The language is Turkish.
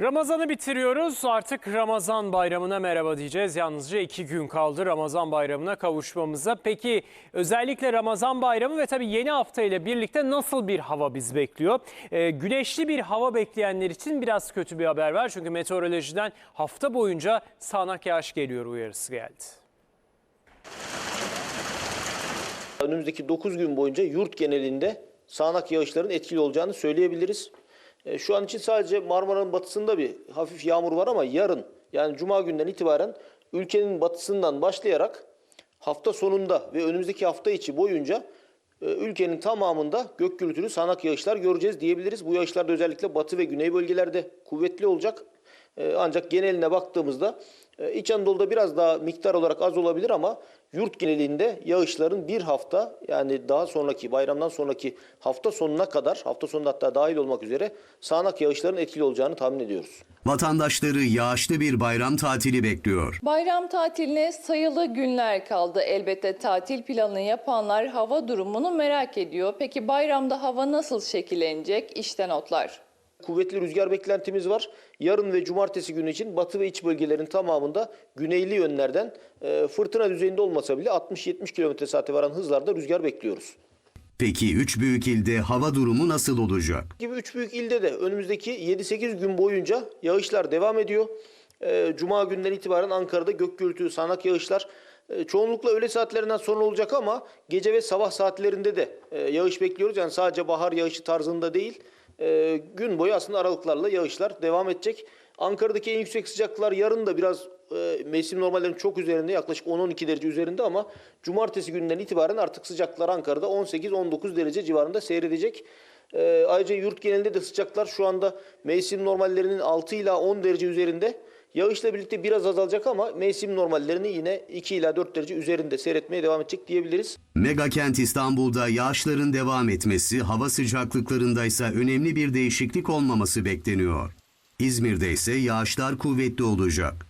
Ramazan'ı bitiriyoruz. Artık Ramazan bayramına merhaba diyeceğiz. Yalnızca iki gün kaldı Ramazan bayramına kavuşmamıza. Peki özellikle Ramazan bayramı ve tabii yeni hafta ile birlikte nasıl bir hava biz bekliyor? Ee, güneşli bir hava bekleyenler için biraz kötü bir haber var. Çünkü meteorolojiden hafta boyunca sağanak yağış geliyor uyarısı geldi. Önümüzdeki 9 gün boyunca yurt genelinde sağanak yağışların etkili olacağını söyleyebiliriz. E, Şu an için sadece Marmara'nın batısında bir hafif yağmur var ama yarın yani cuma günden itibaren ülkenin batısından başlayarak hafta sonunda ve önümüzdeki hafta içi boyunca e, ülkenin tamamında gök gürültülü sağanak yağışlar göreceğiz diyebiliriz. Bu yağışlar da özellikle batı ve güney bölgelerde kuvvetli olacak. E, Ancak geneline baktığımızda e, İç Anadolu'da biraz daha miktar olarak az olabilir ama yurt genelinde yağışların bir hafta yani daha sonraki bayramdan sonraki hafta sonuna kadar hafta sonunda hatta dahil olmak üzere sağanak yağışların etkili olacağını tahmin ediyoruz. Vatandaşları yağışlı bir bayram tatili bekliyor. Bayram tatiline sayılı günler kaldı. Elbette tatil planını yapanlar hava durumunu merak ediyor. Peki bayramda hava nasıl şekillenecek? İşte notlar. Kuvvetli rüzgar beklentimiz var. Yarın ve cumartesi günü için batı ve iç bölgelerin tamamında güneyli yönlerden e, fırtına düzeyinde olmasa bile 60-70 km saate varan hızlarda rüzgar bekliyoruz. Peki üç büyük ilde hava durumu nasıl olacak? gibi üç büyük ilde de önümüzdeki 7-8 gün boyunca yağışlar devam ediyor. Ee, Cuma günden itibaren Ankara'da gök gürültülü sağanak yağışlar e, çoğunlukla öğle saatlerinden sonra olacak ama gece ve sabah saatlerinde de e, yağış bekliyoruz. Yani sadece bahar yağışı tarzında değil e, gün boyu aslında aralıklarla yağışlar devam edecek. Ankara'daki en yüksek sıcaklıklar yarın da biraz e, mevsim normallerinin çok üzerinde yaklaşık 10-12 derece üzerinde ama cumartesi günden itibaren artık sıcaklıklar Ankara'da 18-19 derece civarında seyredecek. Ee, ayrıca yurt genelinde de sıcaklar şu anda mevsim normallerinin 6 ila 10 derece üzerinde. Yağışla birlikte biraz azalacak ama mevsim normallerini yine 2 ila 4 derece üzerinde seyretmeye devam edecek diyebiliriz. Mega kent İstanbul'da yağışların devam etmesi, hava sıcaklıklarında ise önemli bir değişiklik olmaması bekleniyor. İzmir'de ise yağışlar kuvvetli olacak.